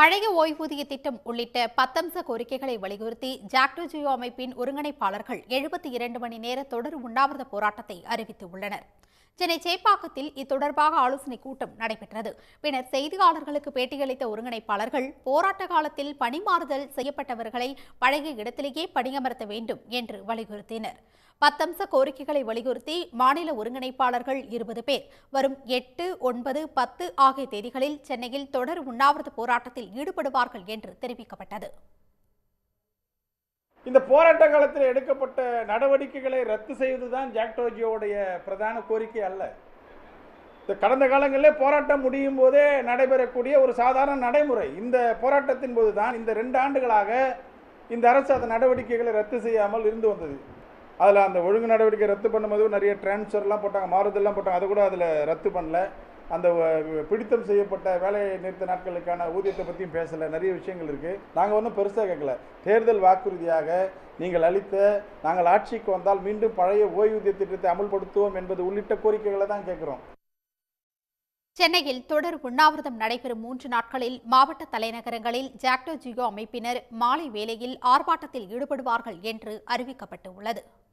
பழைய ஓய்வூதிய திட்டம் உள்ளிட்ட பத்தம்ச கோரிக்கைகளை வலியுறுத்தி ஜாக்டோ ஜியோ அமைப்பின் ஒருங்கிணைப்பாளர்கள் எழுபத்தி இரண்டு மணி நேர தொடர் உண்ணாவிரத போராட்டத்தை அறிவித்துள்ளனர். சென்னை சேப்பாக்கத்தில் இத்தொடர்பாக ஆலோசனைக் கூட்டம் நடைபெற்றது. பின்னர் செய்தியாளர்களுக்கு பேட்டியளித்த ஒருங்கிணைப்பாளர்கள் போராட்ட காலத்தில் பணிமாறுதல் செய்யப்பட்டவர்களை பழைய இடத்திலேயே பணியமர்த்த வேண்டும் என்று வலியுறுத்தினர். பத்தம்ச கோரிக்கைகளை வலியுறுத்தி மாநில ஒருங்கிணைப்பாளர்கள் இருபது பேர். வரும் எட்டு ஒன்பது பத்து ஆகிய தேதிகளில் சென்னையில் தொடர் உண்ணாவிரத போராட்டத்தில் ஈடுபடுவார்கள் என்று தெரிவிக்கப்பட்டது. இந்த போராட்ட காலத்தில் எடுக்கப்பட்ட நடவடிக்கைகளை ரத்து செய்வதுதான் ஜாக்டோஜியோடைய பிரதான கோரிக்கை அல்ல. இந்த கடந்த காலங்களிலே போராட்டம் முடியும் போதே நடைபெறக்கூடிய ஒரு சாதாரண நடைமுறை. இந்த போராட்டத்தின் போது தான் இந்த ரெண்டு ஆண்டுகளாக இந்த அரசு அந்த நடவடிக்கைகளை ரத்து செய்யாமல் இருந்து வந்தது. அதில் அந்த ஒழுங்கு நடவடிக்கை ரத்து பண்ணும்போது நிறைய டிரான்ஸ்ஃபர்லாம் போட்டாங்க மாறுதல்லாம் போட்டாங்க. அதை கூட அதில் ரத்து பண்ணல. அந்த பிடித்தம் செய்யப்பட்ட வேலை நிறுத்த நாட்களுக்கான ஊதியத்தை பற்றியும் பேசலை. நிறைய விஷயங்கள் இருக்குது நாங்கள் ஒன்றும் பெருசாக கேட்கல. தேர்தல் வாக்குறுதியாக நீங்கள் அளித்த நாங்கள் ஆட்சிக்கு வந்தால் மீண்டும் பழைய ஓய்வூதிய திட்டத்தை அமல்படுத்துவோம் என்பது உள்ளிட்ட கோரிக்கைகளை தான் கேட்குறோம். சென்னையில் தொடர் உண்ணாவிரதம் நடைபெறும் மூன்று நாட்களில் மாவட்ட தலைநகரங்களில் ஜாக்டோ ஜியோ அமைப்பினர் மாலை வேளையில் ஆர்ப்பாட்டத்தில் ஈடுபடுவார்கள் என்று அறிவிக்கப்பட்டுள்ளது.